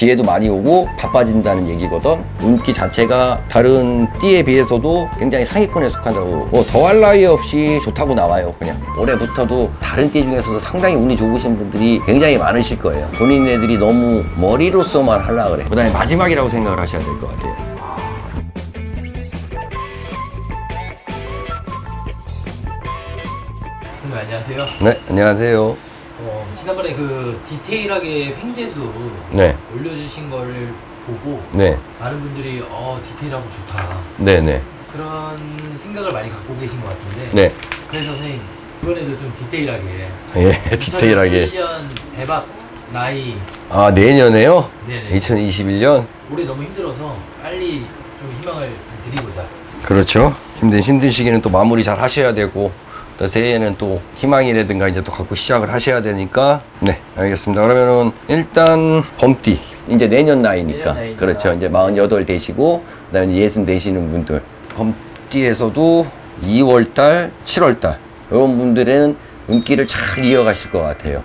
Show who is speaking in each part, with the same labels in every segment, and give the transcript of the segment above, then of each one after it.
Speaker 1: 기회도 많이 오고 바빠진다는 얘기거든. 운기 자체가 다른 띠에 비해서도 굉장히 상위권에 속한다고. 뭐 더할 나위 없이 좋다고 나와요. 그냥 올해부터도 다른 띠 중에서도 상당히 운이 좋으신 분들이 굉장히 많으실 거예요. 본인네들이 너무 머리로서만 하려 그래. 그다음에 마지막이라고 생각을 하셔야 될 것 같아요.
Speaker 2: 안녕하세요.
Speaker 1: 네, 안녕하세요.
Speaker 2: 어, 지난번에 그 디테일하게 횡재수
Speaker 1: 네,
Speaker 2: 올려주신 거를 보고
Speaker 1: 네,
Speaker 2: 많은 분들이 어 디테일하고 좋다
Speaker 1: 네, 네,
Speaker 2: 그런 생각을 많이 갖고 계신 것 같은데
Speaker 1: 네.
Speaker 2: 그래서 선생님 이번에도 좀 디테일하게
Speaker 1: 예, 디테일하게.
Speaker 2: 2021년 대박 나이
Speaker 1: 아, 내년에요?
Speaker 2: 네네
Speaker 1: 2021년?
Speaker 2: 올해 너무 힘들어서 빨리 좀 희망을 드리고자
Speaker 1: 그렇죠. 힘든 힘든 시기는 또 마무리 잘 하셔야 되고 또 새해에는 또 희망이라든가 이제 또 갖고 시작을 하셔야 되니까 네 알겠습니다. 그러면은 일단 범띠 이제 내년 나이니까
Speaker 2: 내년 나이니까.
Speaker 1: 그렇죠. 이제 48 되시고 그다음에 예순 되시는 분들 범띠에서도 2월달, 7월달 이런 분들은 운기를 잘 이어가실 것 같아요.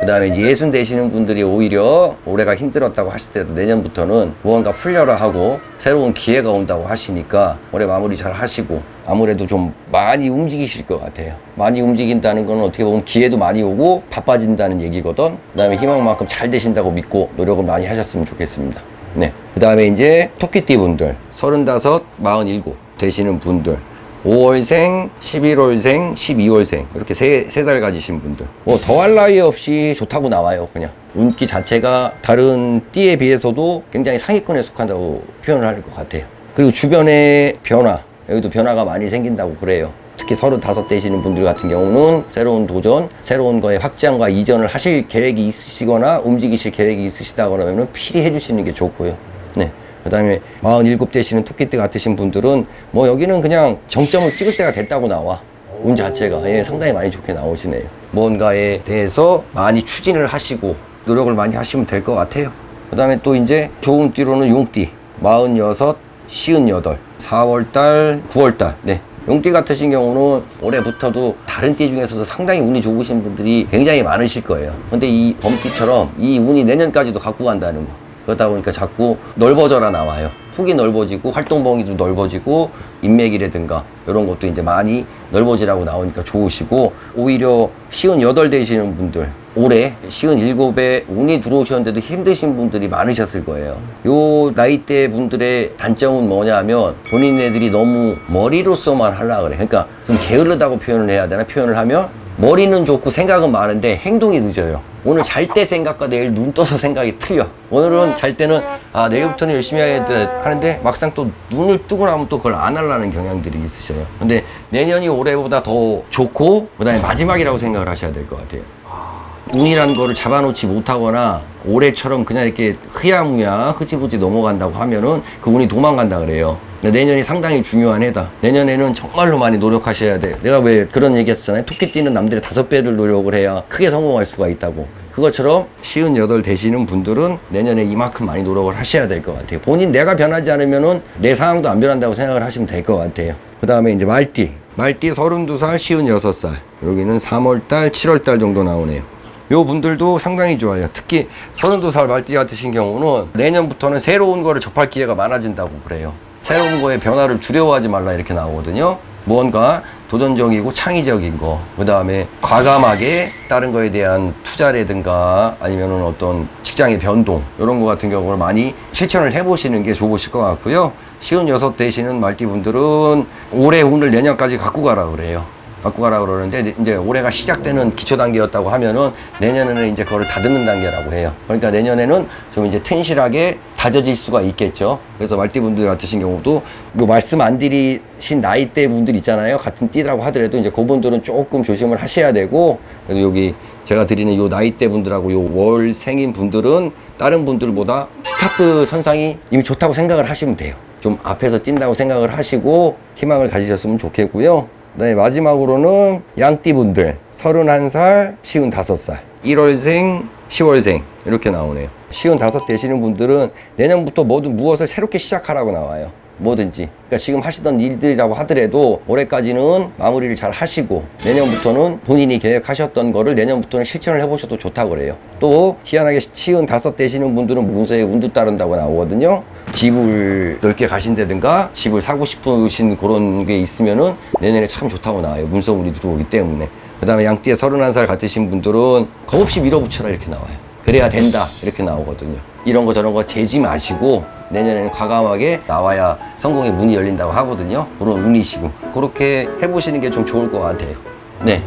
Speaker 1: 네. 그 다음에 예순 되시는 분들이 오히려 올해가 힘들었다고 하시더라도 내년부터는 무언가 풀려라 하고 새로운 기회가 온다고 하시니까 올해 마무리 잘 하시고 아무래도 좀 많이 움직이실 것 같아요. 많이 움직인다는 건 어떻게 보면 기회도 많이 오고 바빠진다는 얘기거든. 그 다음에 희망만큼 잘 되신다고 믿고 노력을 많이 하셨으면 좋겠습니다. 네. 그 다음에 이제 토끼띠 분들, 서른다섯, 마흔일곱 되시는 분들, 5월생, 11월생, 12월생. 이렇게 세 세 달 가지신 분들. 뭐 더할 나위 없이 좋다고 나와요 그냥. 운기 자체가 다른 띠에 비해서도 굉장히 상위권에 속한다고 표현을 할 것 같아요. 그리고 주변의 변화. 여기도 변화가 많이 생긴다고 그래요. 특히 35 되시는 분들 같은 경우는 새로운 도전, 새로운 거에 확장과 이전을 하실 계획이 있으시거나 움직이실 계획이 있으시다 그러면 필히 해주시는 게 좋고요. 네. 그 다음에 47 되시는 토끼띠 같으신 분들은 뭐 여기는 그냥 정점을 찍을 때가 됐다고 나와. 운 자체가. 예, 상당히 많이 좋게 나오시네요. 뭔가에 대해서 많이 추진을 하시고 노력을 많이 하시면 될 것 같아요. 그 다음에 또 이제 좋은 띠로는 용띠. 46, 58, 4월달, 9월달. 네. 용띠 같으신 경우는 올해부터도 다른 띠 중에서도 상당히 운이 좋으신 분들이 굉장히 많으실 거예요. 근데 이 범띠처럼 이 운이 내년까지도 갖고 간다는 거. 그러다 보니까 자꾸 넓어져라 나와요. 폭이 넓어지고 활동 범위도 넓어지고 인맥이라든가 이런 것도 이제 많이 넓어지라고 나오니까 좋으시고 오히려 시은 여덟 되시는 분들 올해 시은 일곱에 운이 들어오셨는데도 힘드신 분들이 많으셨을 거예요. 요 나이대 분들의 단점은 뭐냐면 본인네들이 너무 머리로서만 하려 그래. 그러니까 좀 게으르다고 표현을 해야 되나 표현을 하면 머리는 좋고 생각은 많은데 행동이 늦어요. 오늘 잘 때 생각과 내일 눈 떠서 생각이 틀려. 오늘은 잘 때는 아 내일부터는 열심히 해야 돼 하는데 막상 또 눈을 뜨고 나면 또 그걸 안 하려는 경향들이 있으셔요. 근데 내년이 올해보다 더 좋고 그다음에 마지막이라고 생각을 하셔야 될 것 같아요. 운이라는 거를 잡아놓지 못하거나 올해처럼 그냥 이렇게 흐야무야 흐지부지 넘어간다고 하면은 그 운이 도망간다 그래요. 내년이 상당히 중요한 해다. 내년에는 정말로 많이 노력하셔야 돼. 내가 왜 그런 얘기 했었잖아요. 토끼띠는 남들의 다섯 배를 노력을 해야 크게 성공할 수가 있다고. 그것처럼 쉬운 여덟 되시는 분들은 내년에 이만큼 많이 노력을 하셔야 될 것 같아요. 본인 내가 변하지 않으면은 내 상황도 안 변한다고 생각을 하시면 될 것 같아요. 그 다음에 이제 말띠. 말띠 32살, 쉬운 6살. 여기는 3월달, 7월달 정도 나오네요. 요 분들도 상당히 좋아요. 특히 32살 말띠 같으신 경우는 내년부터는 새로운 거를 접할 기회가 많아진다고 그래요. 새로운 거에 변화를 두려워하지 말라 이렇게 나오거든요. 무언가 도전적이고 창의적인 거, 그 다음에 과감하게 다른 거에 대한 투자라든가 아니면은 어떤 직장의 변동, 이런 거 같은 경우를 많이 실천을 해보시는 게 좋으실 것 같고요. 시운 여섯 되시는 말띠분들은 올해 운을 내년까지 갖고 가라 그래요. 갖고 가라 그러는데 이제 올해가 시작되는 기초 단계였다고 하면은 내년에는 이제 그거를 다듬는 단계라고 해요. 그러니까 내년에는 좀 이제 튼실하게 다져질 수가 있겠죠. 그래서 말띠분들 같으신 경우도 뭐 말씀 안 드리신 나이대 분들 있잖아요. 같은 띠라고 하더라도 이제 그분들은 조금 조심을 하셔야 되고 그래도 여기 제가 드리는 요 나이대 분들하고 요 월 생인 분들은 다른 분들보다 스타트 선상이 이미 좋다고 생각을 하시면 돼요. 좀 앞에서 뛴다고 생각을 하시고 희망을 가지셨으면 좋겠고요. 그다음에 마지막으로는 양띠분들 31살, 55살 1월생, 10월생 이렇게 나오네요 55 되시는 분들은 내년부터 뭐든 무엇을 새롭게 시작하라고 나와요 뭐든지. 그러니까 지금 하시던 일들이라고 하더라도 올해까지는 마무리를 잘 하시고 내년부터는 본인이 계획하셨던 거를 내년부터는 실천을 해보셔도 좋다고 그래요. 또 희한하게 시은 다섯 되시는 분들은 문서에 운도 따른다고 나오거든요. 집을 넓게 가신다든가 집을 사고 싶으신 그런 게 있으면은 내년에 참 좋다고 나와요. 문서운이 들어오기 때문에. 그 다음에 양띠에 31살 같으신 분들은 겁없이 밀어붙여라 이렇게 나와요. 그래야 된다 이렇게 나오거든요. 이런 거 저런 거 재지 마시고 내년에는 과감하게 나와야 성공의 문이 열린다고 하거든요. 그런 운이시고 그렇게 해보시는 게 좀 좋을 것 같아요. 네.